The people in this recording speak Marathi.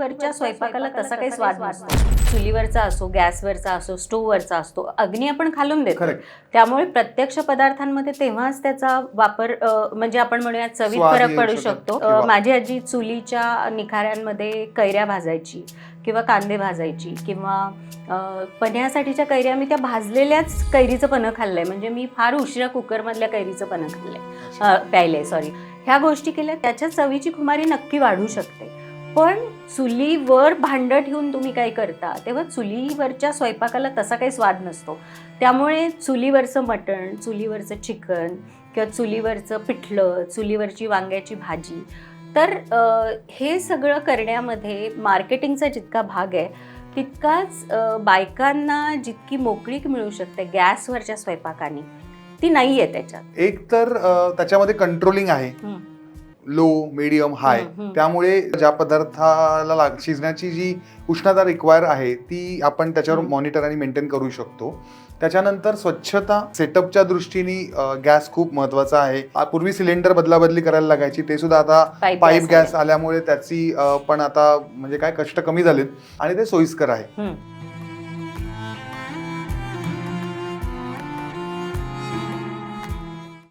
चुलीवरच्या स्वयंपाकाला तसा काही स्वाद नसतो. चुलीवरचा असो गॅसवरचा असो स्टोववरचा असतो अग्नी आपण खालून देतो. त्यामुळे प्रत्यक्ष पदार्थांमध्ये तेव्हाच त्याचा वापर म्हणजे आपण म्हणूया चवीत फरक पडू शकतो. माझी आजी चुलीच्या निखाऱ्यांमध्ये कैऱ्या भाजायची किंवा कांदे भाजायची किंवा अ, पन्ह्यासाठीच्या कैऱ्या मी त्या भाजलेल्याच कैरीचं पन्हं खाल्लंय. म्हणजे मी फार उशिरा कुकरमधल्या कैरीचं पन्हं खाल्लंय. प्यायलंय सॉरी ह्या गोष्टी केल्या त्याच्या चवीची खुमारी नक्की वाढू शकते. पण चुलीवर भांडं ठेवून तुम्ही काय करता? तेव्हा चुलीवरच्या स्वयंपाकाला तसा काही स्वाद नसतो. त्यामुळे चुलीवरचं मटण चुलीवरचं चिकन किंवा चुलीवरचं पिठलं चुलीवरची वांग्याची भाजी तर हे सगळं करण्यामध्ये मार्केटिंगचा जितका भाग आहे तितकाच बायकांना जितकी मोकळीक मिळू शकते गॅसवरच्या स्वयंपाकाने ती नाही आहे त्याच्यात. एक तर त्याच्यामध्ये कंट्रोलिंग आहे. Low medium high. त्यामुळे ज्या पदार्थाला लाग शिजण्याची जी उष्णता रिक्वायर आहे ती आपण त्याच्यावर. मॉनिटर आणि मेंटेन करू शकतो त्याच्यानंतर स्वच्छता सेटअपच्या दृष्टीने गॅस खूप महत्त्वाचा आहे पूर्वी सिलेंडर बदला बदली करायला लागायची ते सुद्धा आता पाईप गॅस आल्यामुळे त्याची पण आता म्हणजे काय कष्ट कमी झालेत आणि ते सोयीस्कर आहे.